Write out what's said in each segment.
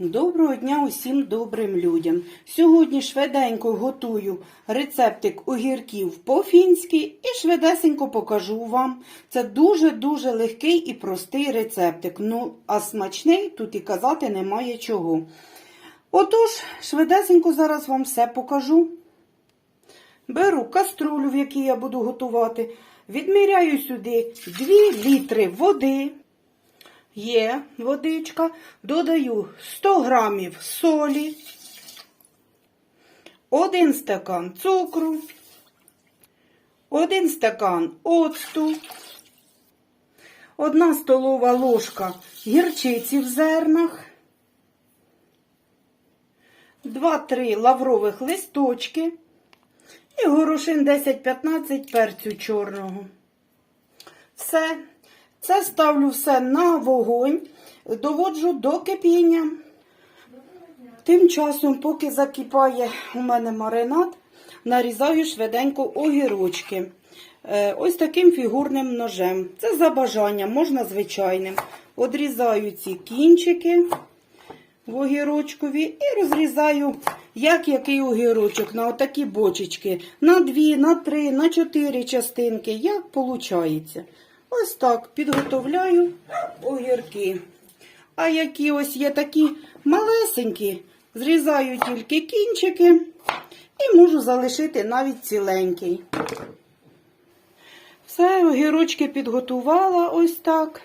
Доброго дня усім добрим людям. Сьогодні швиденько готую рецептик огірків по-фінськи і швидесенько покажу вам. Це дуже-дуже легкий і простий рецептик. Ну, а смачний тут і казати немає чого. Отож, швидесенько зараз вам все покажу. Беру каструлю, в якій я буду готувати. Відміряю сюди 2 літри води. Є водичка. Додаю 100 грамів солі, 1 стакан цукру, 1 стакан оцту, 1 столова ложка гірчиці в зернах, 2-3 лаврових листочки і горошин 10-15 перцю чорного. Все. Це ставлю все на вогонь, доводжу до кипіння. Тим часом, поки закипає у мене маринад, нарізаю швиденько огірочки. Е, Ось таким фігурним ножем. Це за бажанням, можна звичайним. Одрізаю ці кінчики в огірочкові і розрізаю, як який огірочок, на отакі бочечки. На дві, на три, на чотири частинки, як виходить. Ось так підготовляю огірки. А які ось є такі малесенькі, зрізаю тільки кінчики і можу залишити навіть ціленький. Все, огірочки підготувала ось так.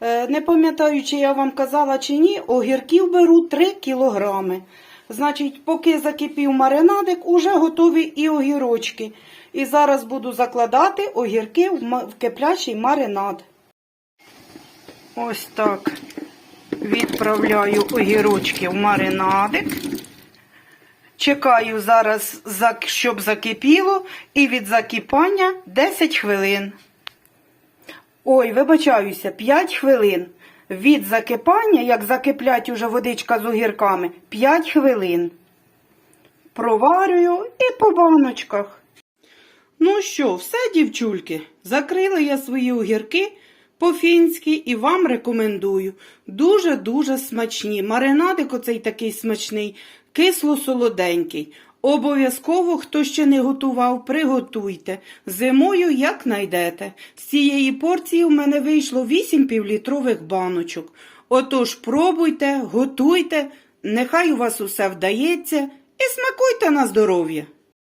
Е, Не пам'ятаю, чи я вам казала чи ні, огірків беру 3 кілограми. Значить, поки закипів маринадик, уже готові і огірочки. І зараз буду закладати огірки в киплячий маринад. Ось так відправляю огірочки в маринадик. Чекаю зараз, щоб закипіло, і від закипання 10 хвилин. Ой, вибачаюся, 5 хвилин. Від закипання, як закиплять уже водичка з огірками, 5 хвилин. Проварюю і по баночках. Ну що, все, дівчульки, закрила я свої огірки по-фінськи і вам рекомендую. Дуже-дуже смачні. Маринадик оцей такий смачний, кисло-солоденький. Обов'язково, хто ще не готував, приготуйте. Зимою як найдете. З цієї порції в мене вийшло 8 півлітрових баночок. Отож, пробуйте, готуйте, нехай у вас усе вдається і смакуйте на здоров'я.